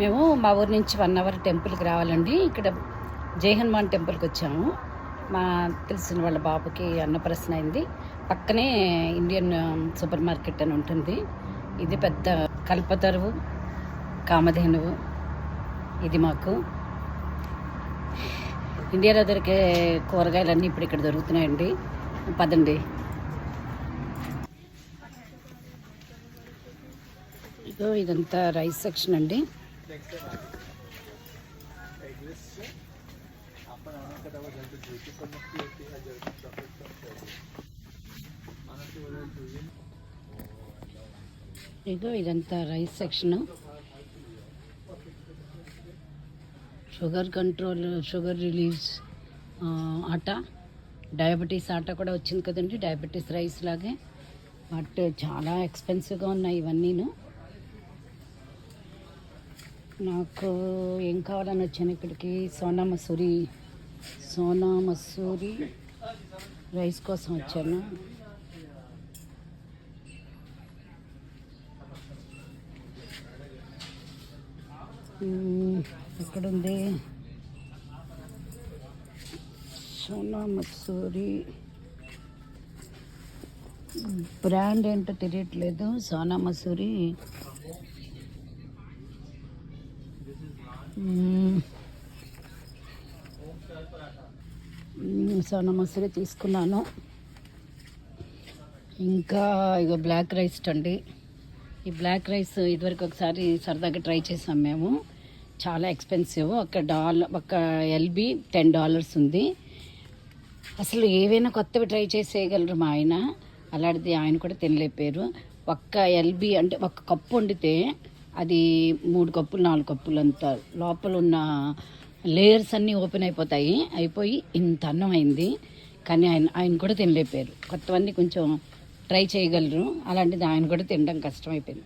మేము మా ఊరి నుంచి వన్ అవర్ టెంపుల్కి రావాలండి. ఇక్కడ జయహనుమాన్ టెంపుల్కి వచ్చాము. మా తెలిసిన వాళ్ళ బాబుకి అన్నప్రసన అయింది. పక్కనే ఇండియన్ సూపర్ మార్కెట్ అని ఉంటుంది. ఇది పెద్ద కల్పతరువు కామధేనువు ఇది మాకు. ఇండియాలో దొరికే కూరగాయలన్నీ ఇప్పుడు ఇక్కడ దొరుకుతున్నాయండి. పదండి. ఇదో ఇదంతా రైస్ సెక్షన్ అండి. ఇదో ఇదంతా rice section. Sugar control sugar release ఆట డయాబెటీస్ ఆట కూడా వచ్చింది కదండి డయాబెటీస్ రైస్ లాగే. బట్ చాలా ఎక్స్పెన్సివ్గా ఉన్నాయి ఇవన్నీను. నాకు ఏం కావాలని వచ్చాను ఇక్కడికి. సోనా మసూరి సోనా మసూరి రైస్ కోసం వచ్చాను. ఎక్కడుంది? సోనా మసూరి బ్రాండ్ ఏంటో తెలియట్లేదు. సోనా మసూరి మ్మ్. మ్మ్, సోనా మసూరి తీసుకున్నాను. ఇంకా ఇక బ్లాక్ రైస్ అండి. ఈ బ్లాక్ రైస్ ఇదివరకు ఒకసారి సరదాగా ట్రై చేసాం మేము. చాలా ఎక్స్పెన్సివ్. ఒక డాలర్ ఒక ఎల్బి టెన్ డాలర్స్ ఉంది. అసలు ఏవైనా కొత్తవి ట్రై చేసేయగలరు మా ఆయన. అలాంటిది ఆయన కూడా తినలేపారు ఒక్క ఎల్బి అంటే ఒక కప్పు వండితే అది మూడు కప్పులు నాలుగు కప్పులు అంత లోపల ఉన్న లేయర్స్ అన్నీ ఓపెన్ అయిపోతాయి. అయిపోయి ఇంత అన్నం అయింది. కానీ ఆయన ఆయన కూడా తినలేపారు. కొత్తవన్నీ కొంచెం ట్రై చేయగలరు. అలాంటిది ఆయన కూడా తినడం కష్టమైపోయింది.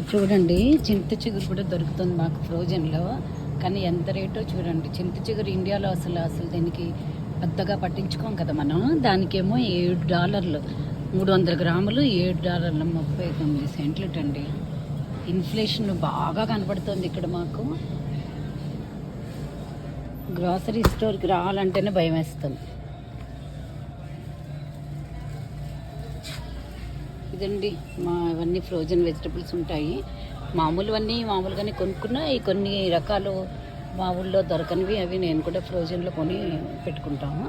చూడండి చింత చిగురు కూడా దొరుకుతుంది మాకు ఫ్రోజన్లో. కానీ ఎంత రేటో చూడండి. చింత చిగురు ఇండియాలో అసలు అసలు దీనికి పెద్దగా పట్టించుకోం కదా మనం. దానికేమో ఏడు డాలర్లు. మూడు వందల గ్రాములు ఏడు డాలర్ల ముప్పై తొమ్మిది సెంట్లు అండి ఇన్ఫ్లేషన్ బాగా కనపడుతుంది ఇక్కడ మాకు. గ్రాసరీ స్టోర్కి రావాలంటేనే భయం వేస్తుంది. ఇదండి మా ఇవన్నీ ఫ్రోజన్ వెజిటబుల్స్ ఉంటాయి. మామూలువన్నీ మామూలుగానే కొనుక్కున్నా ఈ కొన్ని రకాలు మా ఊళ్ళో దొరకనివి అవి నేను కూడా ఫ్రోజన్లో కొని పెట్టుకుంటాము.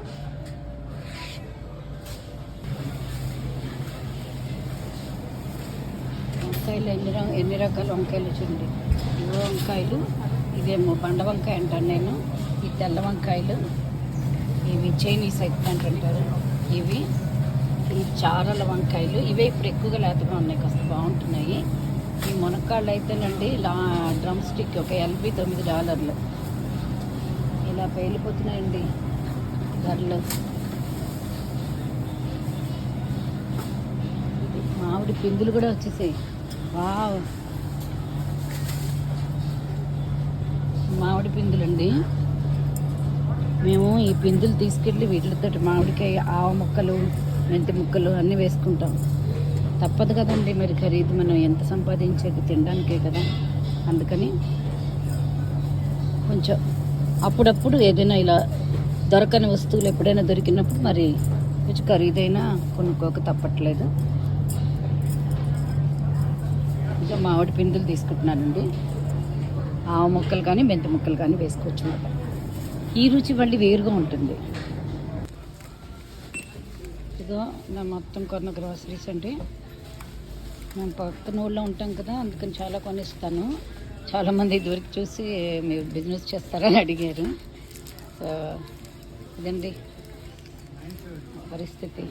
వంకాయలు ఎన్ని ఎన్ని రకాల వంకాయలు చూడండి ఇవో వంకాయలు ఇదేమో బండ వంకాయ అంటాను నేను. ఈ తెల్ల వంకాయలు ఇవి చైనీస్ ఎగ్ప్లాంట్ అంటారు. ఇవి ఈ చారల వంకాయలు. ఇవే ఇప్పుడు ఎక్కువగా లేతగా ఉన్నాయి కాస్త బాగుంటున్నాయి. ఈ మునక్కాళ్ళు అయితేనండి లా డ్రమ్ స్టిక్ ఒక ఎల్బి తొమ్మిది డాలర్లు. ఇలా పేలిపోతున్నాయండి ధరలు. మామిడి పిందులు కూడా వచ్చేసాయి. మామిడి పిందులండి. మేము ఈ పిందులు తీసుకెళ్ళి వీటితో మామిడికాయ ఆవ ముక్కలు మెంతి ముక్కలు అన్నీ వేసుకుంటాం. తప్పదు కదండి మరి ఖరీదు మనం ఎంత సంపాదించేది తినడానికే కదా. అందుకని కొంచెం అప్పుడప్పుడు ఏదైనా ఇలా దొరకని వస్తువులు ఎప్పుడైనా దొరికినప్పుడు మరి కొంచెం ఖరీదైనా కొనుక్కోక తప్పట్లేదు. ఇంకా మామిడి పిందులు తీసుకుంటున్నానండి. ఆవ ముక్కలు కానీ మెంతి ముక్కలు కానీ వేసుకోవచ్చు అన్నమాట ఈ రుచి మళ్ళీ వేరుగా ఉంటుంది. ఇదో నా మొత్తం కొన్న గ్రాసరీస్ అండి. మేము పక్కన ఊళ్ళో ఉంటాం కదా అందుకని చాలా కొనిస్తాను. చాలామంది ఇదివరకు చూసి మీరు బిజినెస్ చేస్తారని అడిగారు. సో ఇదండి పరిస్థితి.